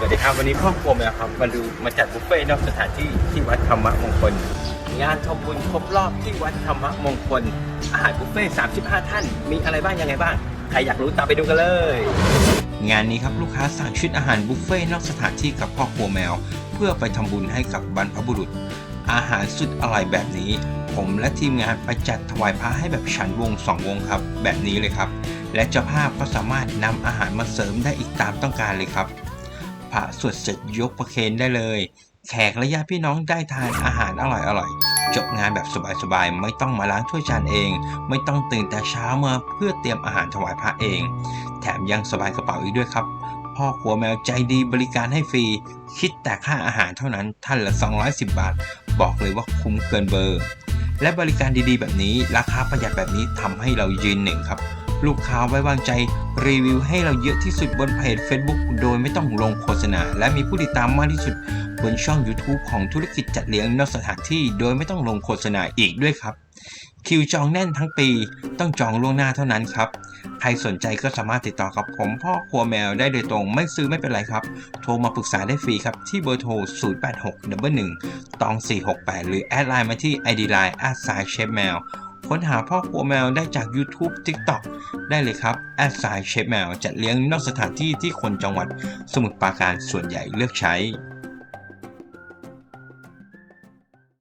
สวัสดีครับวันนี้ครอบครัวมาครับมาดูมาจัดบุฟเฟ่ต์นอกสถานที่ที่วัดธรรมมงคล งานทำบุญครบรอบที่วัดธรรมมงคล อาหารบุฟเฟ่ต์35 ท่าน มีอะไรบ้างยังไงบ้างใครอยากรู้ตามไปดูกันเลย งานนี้ครับลูกค้าสั่งชุดอาหารบุฟเฟ่ต์นอกสถานที่กับครอบครัวแมว เพื่อไปทำบุญให้กับบรรพบุรุษ อาหารสุดอร่อยแบบนี้ ผมและทีมงานไปจัดถวายพระให้แบบฉันวงสองวงครับ แบบนี้เลยครับ และเจ้าภาพก็สามารถนำอาหารมาเสริมได้อีกตามต้องการเลยครับ พระสวดเสร็จยกประเคนได้เลย แขกและญาติพี่น้องได้ทานอาหารอร่อยๆ จบงานแบบสบายๆ ไม่ต้องมาล้างถ้วยจานเอง ไม่ต้องตื่นแต่เช้ามาเพื่อเตรียมอาหารถวายพระเอง แถมยังสบายกระเป๋าอีกด้วยครับพ่อครัวแมวใจดีบริการให้ฟรี คิดแต่ค่าอาหารเท่านั้นท่านละ 210 บาท บอกเลยว่าคุ้มเกินเบอร์ และบริการดีๆ แบบนี้ราคาประหยัดแบบนี้ทำให้เรายืนหนึ่งครับ ลูกค้าไว้วางใจ รีวิวให้เราเยอะที่สุดบนเพจ Facebook โดยไม่ต้องลงโฆษณา และมีผู้ติดตามมากที่สุดบนช่อง YouTube ของธุรกิจจัดเลี้ยงนอกสถานที่ โดยไม่ต้องลงโฆษณาอีกด้วยครับ คิวจองแน่นทั้งปี ต้องจองล่วงหน้าเท่านั้นครับ ใครสนใจก็สามารถติดต่อกับผมพ่อครัวแมวได้โดยตรง ไม่ซื้อไม่เป็นไรครับ โทรมาปรึกษาได้ฟรีครับ ที่เบอร์โทร 086 1ตอง468 หรือแอดไลน์มาที่ ID Line แอดไซเชฟแมว ค้นหาพ่อครัวแมวได้จาก YouTube TikTok ได้เลยครับแอดไซเชฟแมวจัดเลี้ยงนอกสถานที่ที่คนจังหวัดสมุทรปราการส่วนใหญ่เลือกใช้